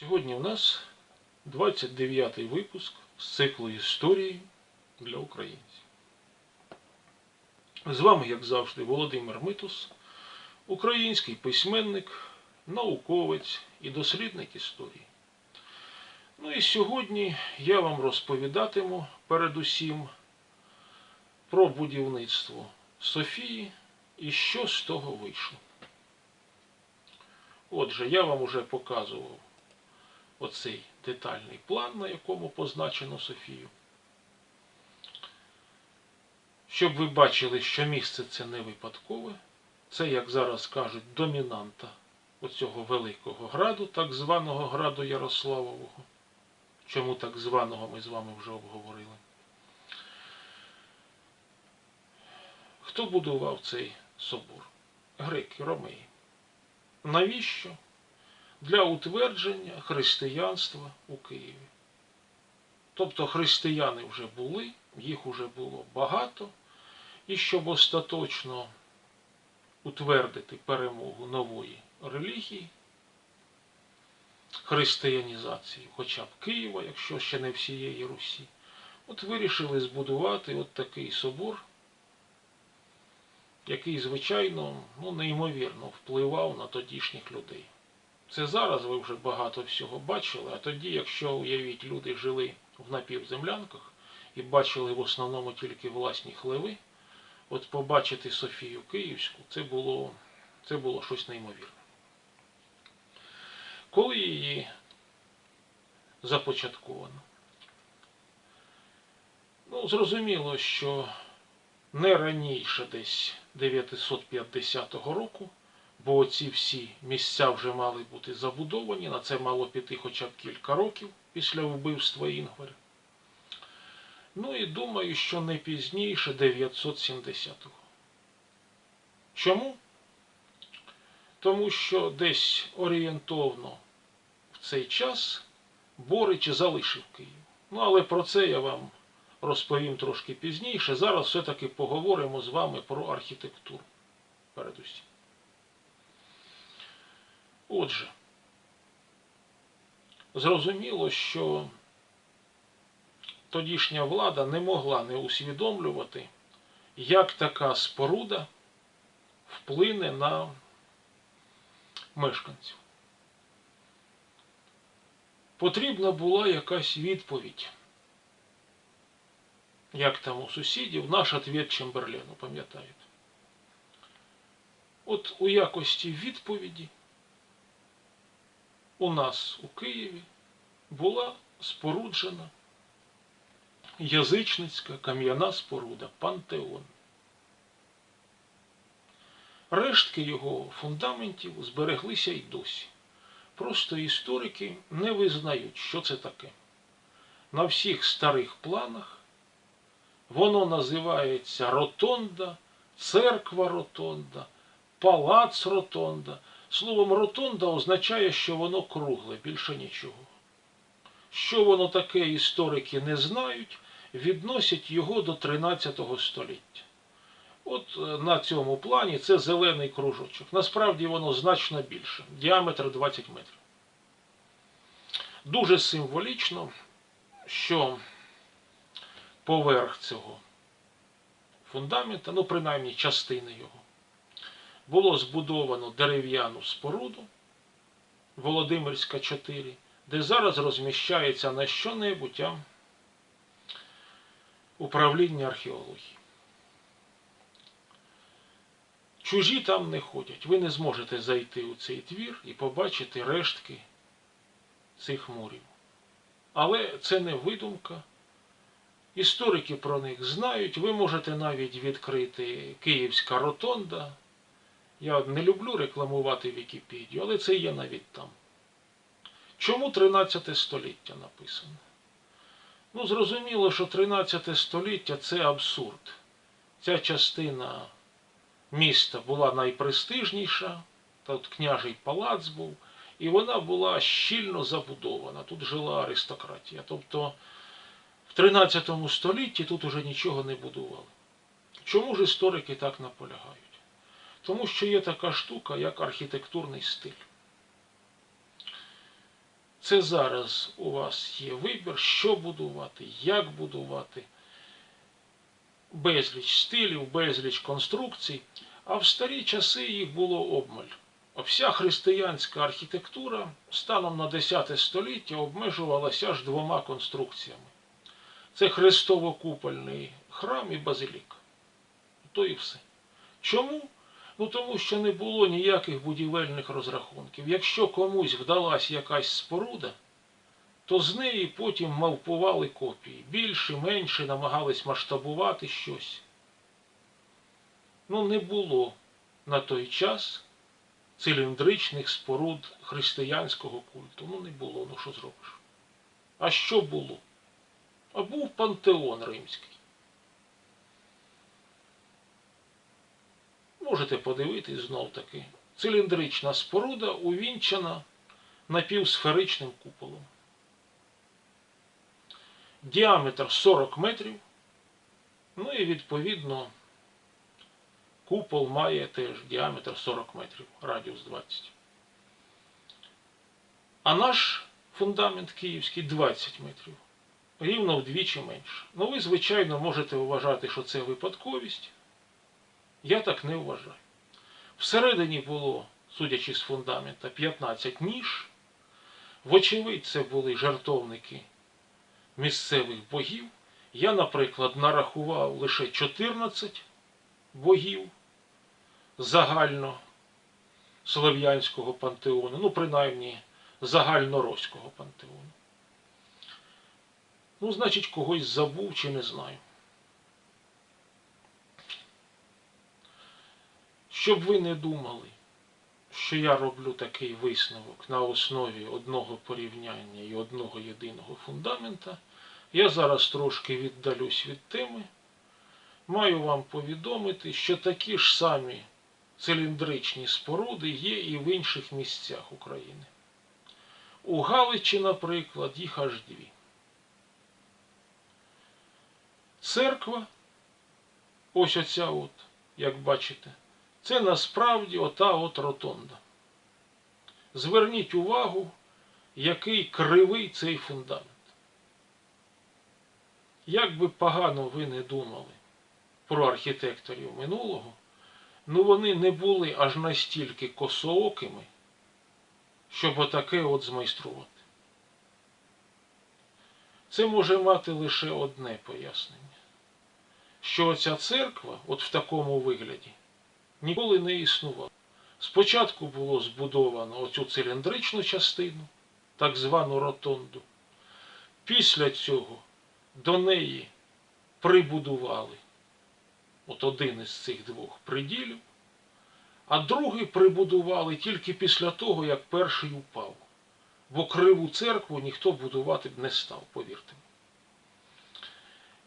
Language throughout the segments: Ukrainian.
Сьогодні у нас 29-й випуск з циклу історії для українців. З вами, як завжди, Володимир Митус, український письменник, науковець і дослідник історії. Ну і сьогодні я вам розповідатиму передусім про будівництво Софії і що з того вийшло. Отже, я вам уже показував оцей детальний план, на якому позначено Софію. Щоб ви бачили, що місце це не випадкове, це, як зараз кажуть, домінанта оцього великого граду, так званого граду Ярославового. Чому так званого ми з вами вже обговорили. Хто будував цей собор? Греки, ромеї. Навіщо? Для утвердження християнства у Києві. Тобто християни вже були, їх вже було багато, і щоб остаточно утвердити перемогу нової релігії, християнізації, хоча б Києва, якщо ще не всієї Русі, от вирішили збудувати от такий собор, який, звичайно, ну, неймовірно впливав на тодішніх людей. Це зараз ви вже багато всього бачили, а тоді, якщо уявіть, люди жили в напівземлянках і бачили в основному тільки власні хливи, от побачити Софію Київську, це було, це було щось неймовірне. Коли її започатковано? Ну, зрозуміло, що не раніше десь 950 року, бо оці всі місця вже мали бути забудовані, на це мало піти хоча б кілька років після вбивства Інгваря. Ну і думаю, що не пізніше 970-го. Чому? Тому що десь орієнтовно в цей час Борич залишив Київ. Ну, але про це я вам розповім трошки пізніше. Зараз все-таки поговоримо з вами про архітектуру передусім. Отже, зрозуміло, що тодішня влада не могла не усвідомлювати, як така споруда вплине на мешканців. Потрібна була якась відповідь. Як там у сусідів, наш ответ Чемберлену, пам'ятаєте? От у якості відповіді у нас у Києві була споруджена язичницька кам'яна споруда Пантеон. Рештки його фундаментів збереглися й досі. Просто історики не визнають, що це таке. На всіх старих планах воно називається Ротонда, церква Ротонда, палац Ротонда. Словом, ротонда означає, що воно кругле, більше нічого. Що воно таке, історики не знають, відносять його до 13 століття. От е, на цьому плані це зелений кружочок. Насправді воно значно більше, діаметр 20 метрів. Дуже символічно, що поверх цього фундамента, ну принаймні частини його, було збудовано дерев'яну споруду Володимирська 4, де зараз розміщається на що-небудь управління археології. Чужі там не ходять. Ви не зможете зайти у цей твір і побачити рештки цих мурів. Але це не видумка. Історики про них знають. Ви можете навіть відкрити Київська ротонда. Я не люблю рекламувати Вікіпедію, але це є навіть там. Чому 13 століття написано? Ну, зрозуміло, що 13 століття це абсурд. Ця частина міста була найпрестижніша, тут княжий палац був, і вона була щільно забудована. Тут жила аристократія. Тобто в 13 столітті тут уже нічого не будували. Чому ж історики так наполягають? Тому що є така штука, як архітектурний стиль. Це зараз у вас є вибір, що будувати, як будувати, безліч стилів, безліч конструкцій, а в старі часи їх було обмаль. Вся християнська архітектура станом на 10 століття обмежувалася аж двома конструкціями. Це хрестово-купольний храм і базилік. То і все. Чому? Ну тому що не було ніяких будівельних розрахунків. Якщо комусь вдалась якась споруда, то з неї потім мавпували копії. Більше, менше намагались масштабувати щось. Ну, не було на той час циліндричних споруд християнського культу. Ну, не було, ну що зробиш? А що було? А був пантеон римський. Можете подивитись знов таки. Циліндрична споруда увінчана напівсферичним куполом. Діаметр 40 метрів. Ну і відповідно купол має теж діаметр 40 метрів, радіус 20. А наш фундамент київський 20 метрів. Рівно вдвічі менше. Ну ви, звичайно, можете вважати, що це випадковість. Я так не вважаю. Всередині було, судячи з фундамента, 15 ніж. Вочевидь, це були жартовники місцевих богів. Я, наприклад, нарахував лише 14 богів загально слов'янського пантеону, ну, принаймні загальноруського пантеону. Ну, значить, когось забув чи не знаю. Щоб ви не думали, що я роблю такий висновок на основі одного порівняння і одного єдиного фундамента, я зараз трошки віддалюсь від теми. Маю вам повідомити, що такі ж самі циліндричні споруди є і в інших місцях України. У Галичі, наприклад, їх аж дві. Церква, ось оця от, як бачите, це насправді ота от ротонда. Зверніть увагу, який кривий цей фундамент. Як би погано ви не думали про архітекторів минулого, ну вони не були аж настільки косоокими, щоб отаке от змайструвати. Це може мати лише одне пояснення, що ця церква, от в такому вигляді, ніколи не існувала. Спочатку було збудовано оцю циліндричну частину, так звану ротонду. Після цього до неї прибудували от один із цих двох приділів, а другий прибудували тільки після того, як перший упав. Бо криву церкву ніхто будувати б не став, повірте.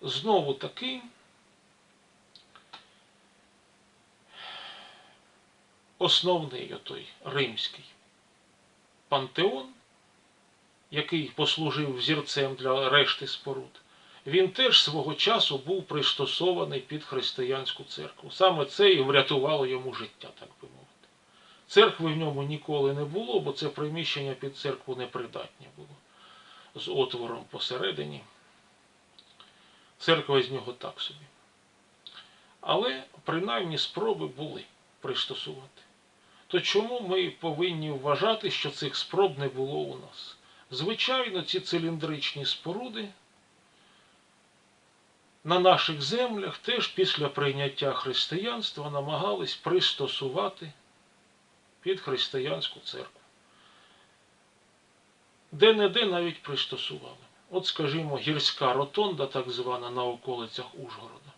Знову таки, основний отой римський пантеон, який послужив взірцем для решти споруд, він теж свого часу був пристосований під християнську церкву. Саме це і врятувало йому життя, так би мовити. Церкви в ньому ніколи не було, бо це приміщення під церкву непридатне було. З отвором посередині. Церква з нього так собі. Але принаймні спроби були пристосувати. То чому ми повинні вважати, що цих спроб не було у нас? Звичайно, ці циліндричні споруди на наших землях теж після прийняття християнства намагались пристосувати під християнську церкву. Де-не-де навіть пристосували. От, скажімо, гірська ротонда, так звана на околицях Ужгорода.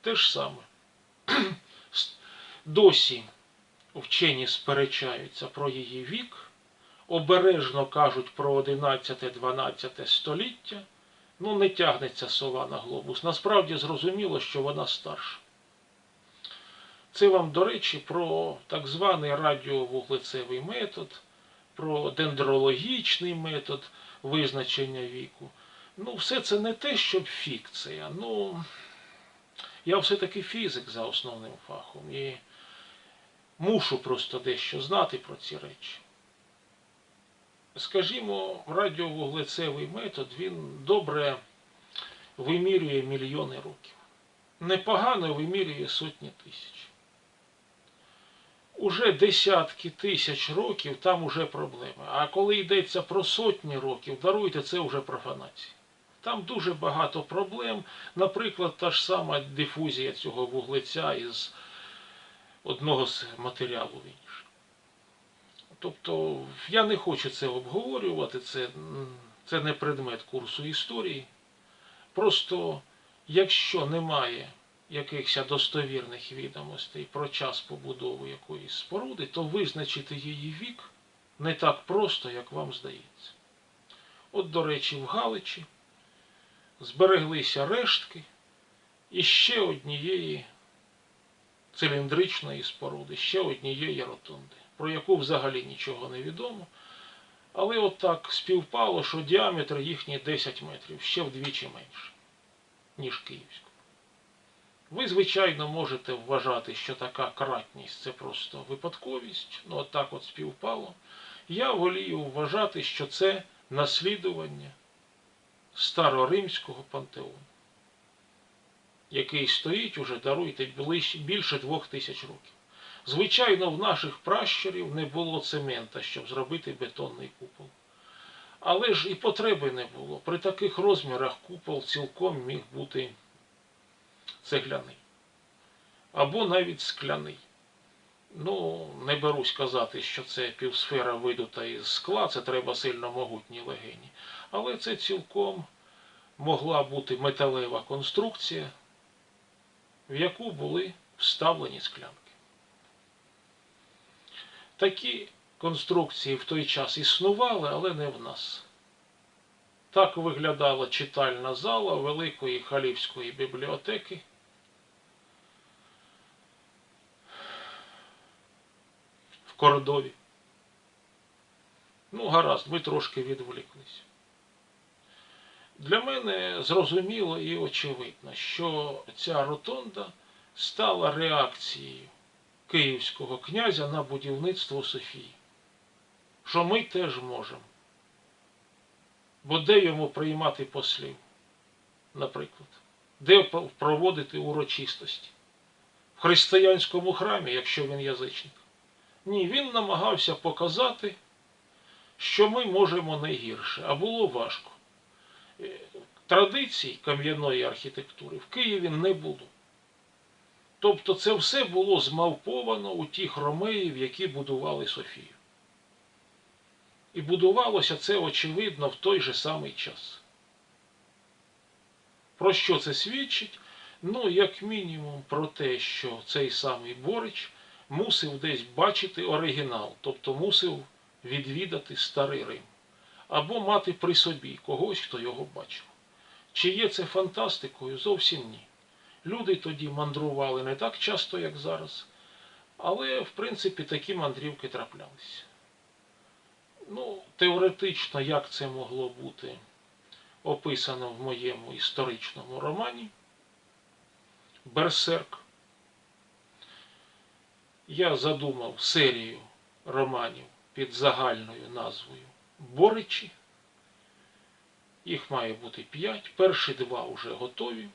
Те ж саме. Досі вчені сперечаються про її вік, обережно кажуть про 11-12 століття. Ну, не тягнеться сова на глобус. Насправді зрозуміло, що вона старша. Це вам, до речі, про так званий радіовуглецевий метод, про дендрологічний метод визначення віку. Ну, все це не те, щоб фікція. Ну, я все-таки фізик за основним фахом і мушу просто дещо знати про ці речі. скажімо, радіовуглецевий метод він добре вимірює мільйони років. Непогано вимірює сотні тисяч. Уже десятки тисяч років там уже проблеми. А коли йдеться про сотні років, даруйте, це вже профанація. Там дуже багато проблем. Наприклад, та ж сама дифузія цього вуглеця із одного з матеріалу в інший. Тобто я не хочу це обговорювати, це, це не предмет курсу історії. Просто якщо немає якихось достовірних відомостей про час побудови якоїсь споруди, то визначити її вік не так просто, як вам здається. От, до речі, в Галичі збереглися рештки іще однієї циліндричної споруди, ще однієї ротунди, про яку взагалі нічого не відомо. Але от так співпало, що діаметр їхній 10 метрів, ще вдвічі менше, ніж Київську. Ви, звичайно, можете вважати, що така кратність це просто випадковість, ну от так от співпало. Я волію вважати, що це наслідування староримського пантеону, який стоїть уже, даруйте, більше двох тисяч років. Звичайно, в наших пращурів не було цемента, щоб зробити бетонний купол. Але ж і потреби не було. При таких розмірах купол цілком міг бути цегляний. Або навіть скляний. Ну, не берусь казати, що це півсфера видута із скла, це треба сильно могутні легені. Але це цілком могла бути металева конструкція, в яку були вставлені склянки. Такі конструкції в той час існували, але не в нас. Так виглядала читальна зала Великої Халівської бібліотеки. В Кордові. Ну, гаразд, ми трошки відволіклись. Для мене зрозуміло і очевидно, що ця ротонда стала реакцією київського князя на будівництво Софії. Що ми теж можемо. Бо де йому приймати послів, наприклад, де проводити урочистості? В християнському храмі, якщо він язичник. Ні, він намагався показати, що ми можемо не гірше, а було важко. Традицій кам'яної архітектури в Києві не було. Тобто це все було змавповано у тих ромеїв, які будували Софію. І будувалося це, очевидно, в той же самий час. Про що це свідчить? Ну, як мінімум, про те, що цей самий Борич мусив десь бачити оригінал, тобто мусив відвідати старий Рим, або мати при собі когось, хто його бачив. Чи є це фантастикою? Зовсім ні. Люди тоді мандрували не так часто, як зараз, але, в принципі, такі мандрівки траплялися. Ну, теоретично, як це могло бути описано в моєму історичному романі Берсерк. Я задумав серію романів під загальною назвою Боричі. Їх має бути п'ять. Перші два вже готові.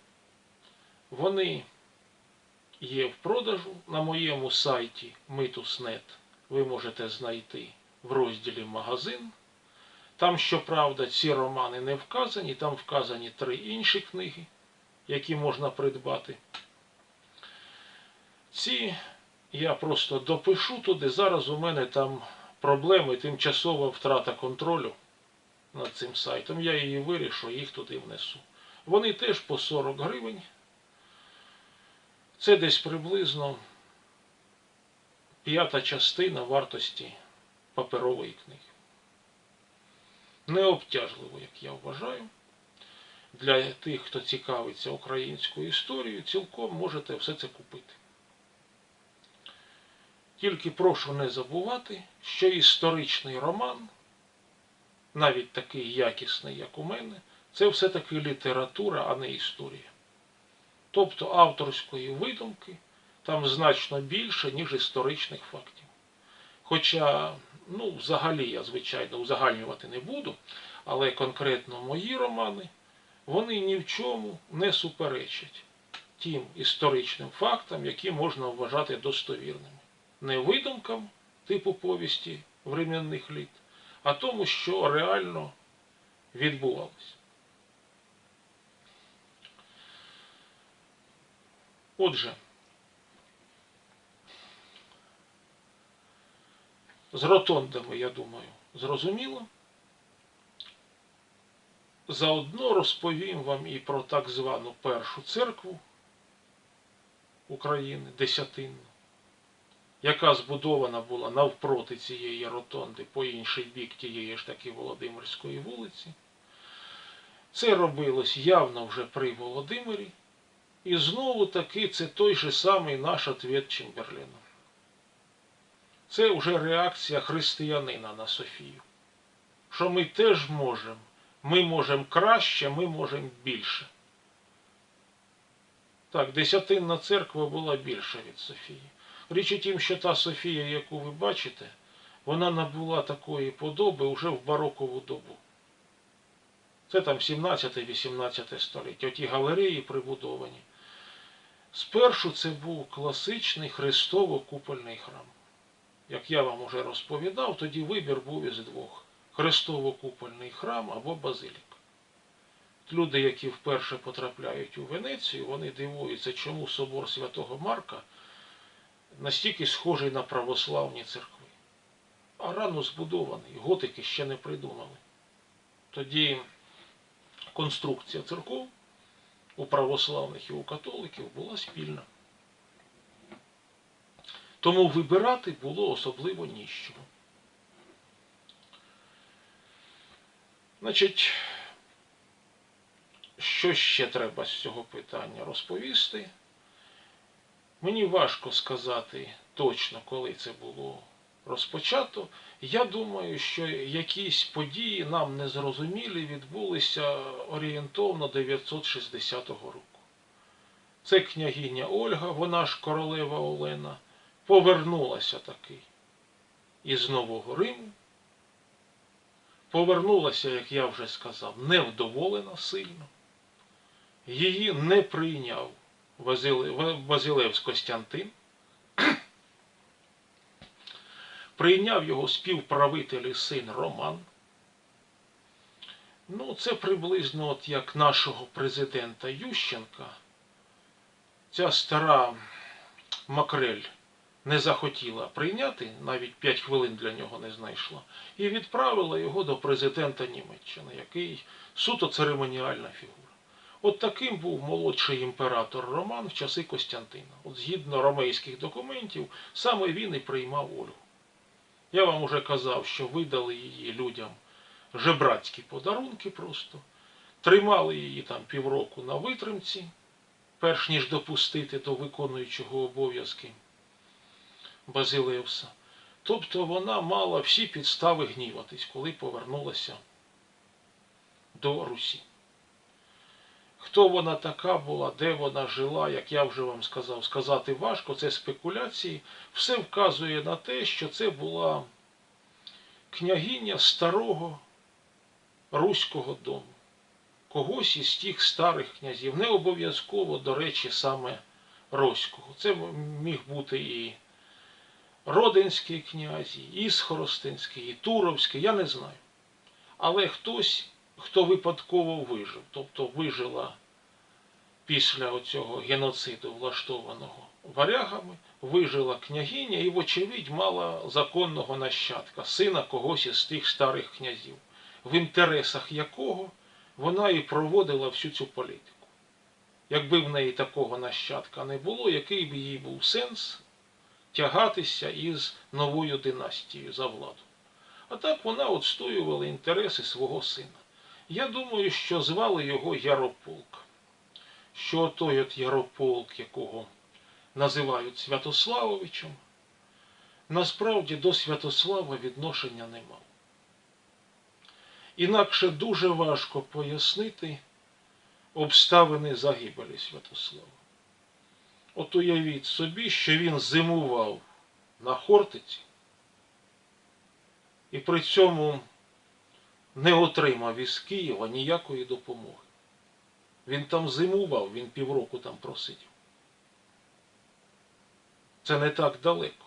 Вони є в продажу на моєму сайті Mitus.net. Ви можете знайти в розділі магазин. Там, щоправда, ці романи не вказані, там вказані три інші книги, які можна придбати. Ці я просто допишу туди. Зараз у мене там проблеми, тимчасова втрата контролю над цим сайтом. Я її вирішу, їх туди внесу. Вони теж по 40 гривень. Це десь приблизно п'ята частина вартості паперової книги. Необтяжливо, як я вважаю. Для тих, хто цікавиться українською історією, цілком можете все це купити. Тільки прошу не забувати, що історичний роман, навіть такий якісний, як у мене, це все-таки література, а не історія. Тобто авторської видумки там значно більше, ніж історичних фактів. Хоча ну, взагалі я, звичайно, узагальнювати не буду, але конкретно мої романи, вони ні в чому не суперечать тим історичним фактам, які можна вважати достовірними. Не видумкам типу повісті временних літ, а тому, що реально відбувалося. Отже, з ротондами, я думаю, зрозуміло. Заодно розповім вам і про так звану першу церкву України, Десятинну, яка збудована була навпроти цієї ротонди по інший бік тієї ж таки Володимирської вулиці. Це робилось явно вже при Володимирі. І знову таки це той же самий наш ответ Чемберліну. Це вже реакція християнина на Софію. Що ми теж можемо, ми можемо краще, ми можемо більше. Так, десятинна церква була більша від Софії. Річ у тім, що та Софія, яку ви бачите, вона набула такої подоби вже в барокову добу. Це там 17-18 століття. Оті галереї прибудовані. Спершу це був класичний хрестово-купольний храм. Як я вам уже розповідав, тоді вибір був із двох: хрестово-купольний храм або базилік. Люди, які вперше потрапляють у Венецію, вони дивуються, чому собор Святого Марка настільки схожий на православні церкви. А рано збудований, готики ще не придумали. Тоді конструкція церков у православних і у католиків була спільна. Тому вибирати було особливо ніщо. Значить, що ще треба з цього питання розповісти? Мені важко сказати точно, коли це було розпочато. Я думаю, що якісь події нам незрозумілі відбулися орієнтовно 960 року. Це княгиня Ольга, вона ж королева Олена, повернулася таки із Нового Риму. Повернулася, як я вже сказав, невдоволена сильно. Її не прийняв Базилевс Костянтин. Прийняв його співправитель і син Роман. Ну, це приблизно от як нашого президента Ющенка. Ця стара Макрель не захотіла прийняти, навіть 5 хвилин для нього не знайшла, і відправила його до президента Німеччини, який суто церемоніальна фігура. От таким був молодший імператор Роман в часи Костянтина. От згідно ромейських документів, саме він і приймав Ольгу. Я вам уже казав, що видали її людям жебрацькі подарунки просто, тримали її там півроку на витримці, перш ніж допустити до виконуючого обов'язки Базилевса. Тобто вона мала всі підстави гніватись, коли повернулася до Русі. Хто вона така була, де вона жила, як я вже вам сказав, сказати важко, це спекуляції. Все вказує на те, що це була княгиня старого Руського дому. Когось із тих старих князів. Не обов'язково, до речі, саме Роського. Це міг бути і Родинський князь, і Ісхоростинський, і Туровський, я не знаю. Але хтось хто випадково вижив, тобто вижила після оцього геноциду, влаштованого варягами, вижила княгиня і, вочевидь, мала законного нащадка, сина когось із тих старих князів, в інтересах якого вона і проводила всю цю політику. Якби в неї такого нащадка не було, який би їй був сенс тягатися із новою династією за владу. А так вона відстоювала інтереси свого сина. Я думаю, що звали його Ярополк. Що той от Ярополк, якого називають Святославовичем, насправді до Святослава відношення не мав. Інакше дуже важко пояснити обставини загибелі Святослава. От уявіть собі, що він зимував на Хортиці, і при цьому не отримав із Києва ніякої допомоги. Він там зимував, він півроку там просидів. Це не так далеко.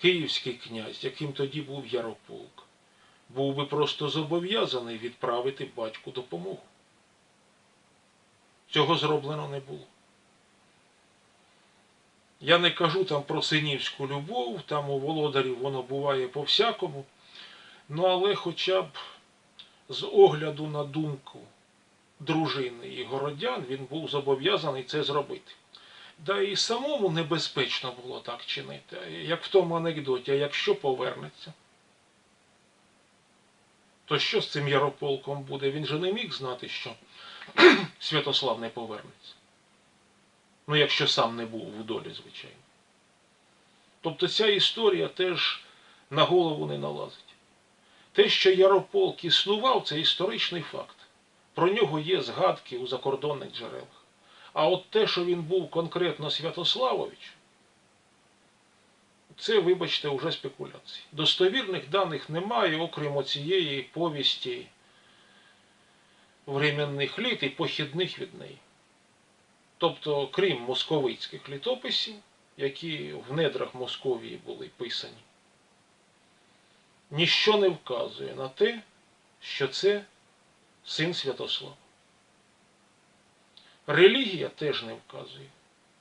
Київський князь, яким тоді був Ярополк, був би просто зобов'язаний відправити батьку допомогу. Цього зроблено не було. Я не кажу там про синівську любов, там у володарів воно буває по-всякому. Ну але хоча б з огляду на думку дружини і городян він був зобов'язаний це зробити. Да і самому небезпечно було так чинити, як в тому анекдоті, а якщо повернеться. То що з цим Ярополком буде? Він же не міг знати, що Святослав не повернеться. Ну, якщо сам не був в долі, звичайно. Тобто ця історія теж на голову не налазить. Те, що Ярополк існував, це історичний факт. Про нього є згадки у закордонних джерелах. А от те, що він був конкретно Святославович, це, вибачте, вже спекуляції. Достовірних даних немає, окрім оцієї повісті временних літ і похідних від неї. Тобто, крім московицьких літописів, які в недрах Московії були писані, ніщо не вказує на те, що це син Святослава. Релігія теж не вказує.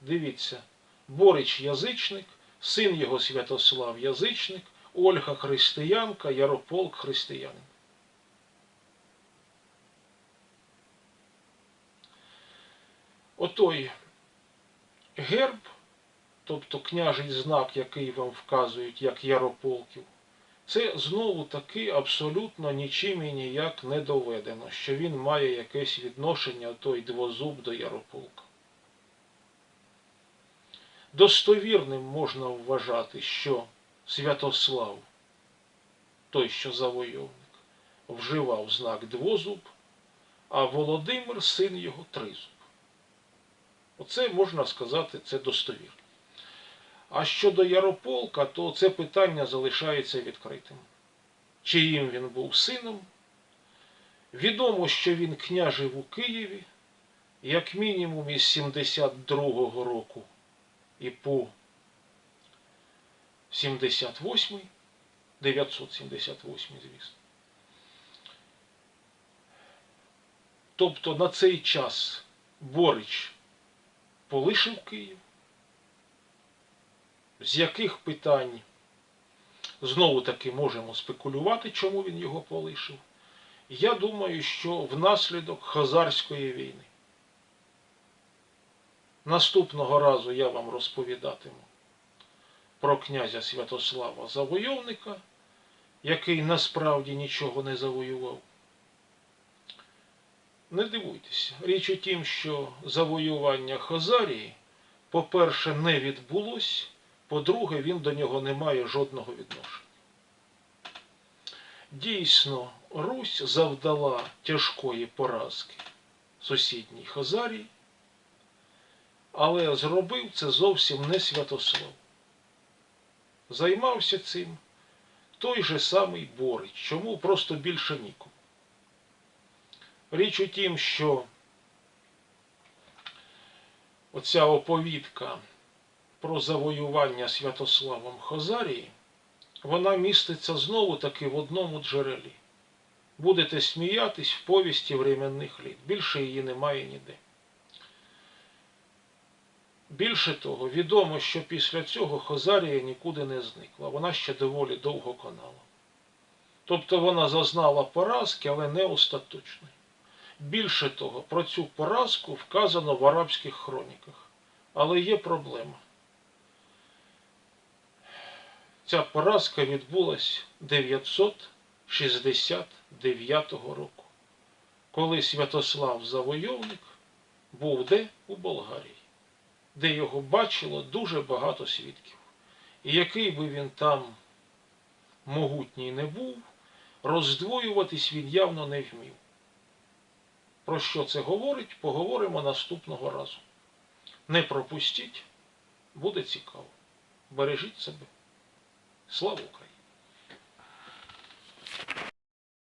Дивіться, Борич язичник, син його Святослав язичник, Ольга християнка, Ярополк християнин. Отой герб, тобто княжий знак, який вам вказують як Ярополків, це знову таки абсолютно нічим і ніяк не доведено, що він має якесь відношення той двозуб до Ярополка. Достовірним можна вважати, що Святослав, той, що завойовник, вживав знак двозуб, а Володимир, син його, тризуб. Оце можна сказати, це достовірно. А щодо Ярополка, то це питання залишається відкритим. Чиїм він був сином? Відомо, що він княжив у Києві, як мінімум із 72-го року і по 78, 978, звісно. Тобто на цей час Борич полишив Київ. З яких питань знову таки можемо спекулювати, чому він його полишив? Я думаю, що внаслідок Хазарської війни. Наступного разу я вам розповідатиму про князя Святослава Завойовника, який насправді нічого не завоював. Не дивуйтеся. Річ у тім, що завоювання Хазарії, по-перше, не відбулось, по-друге, він до нього не має жодного відношення. Дійсно, Русь завдала тяжкої поразки сусідній Хазарії, але зробив це зовсім не Святослав. Займався цим той же самий Борич, чому просто більше нікому. Річ у тім, що оця оповідка про завоювання Святославом Хозарії, вона міститься знову таки в одному джерелі. Будете сміятись в повісті временних літ. Більше її немає ніде. Більше того, відомо, що після цього Хозарія нікуди не зникла. Вона ще доволі довго конала. Тобто вона зазнала поразки, але не остаточної. Більше того, про цю поразку вказано в арабських хроніках. Але є проблема. Ця поразка відбулась 969 року, коли Святослав Завойовник був де у Болгарії, де його бачило дуже багато свідків. І який би він там могутній не був, роздвоюватись він явно не вмів. Про що це говорить, поговоримо наступного разу. Не пропустіть, буде цікаво. Бережіть себе. Слава Україні!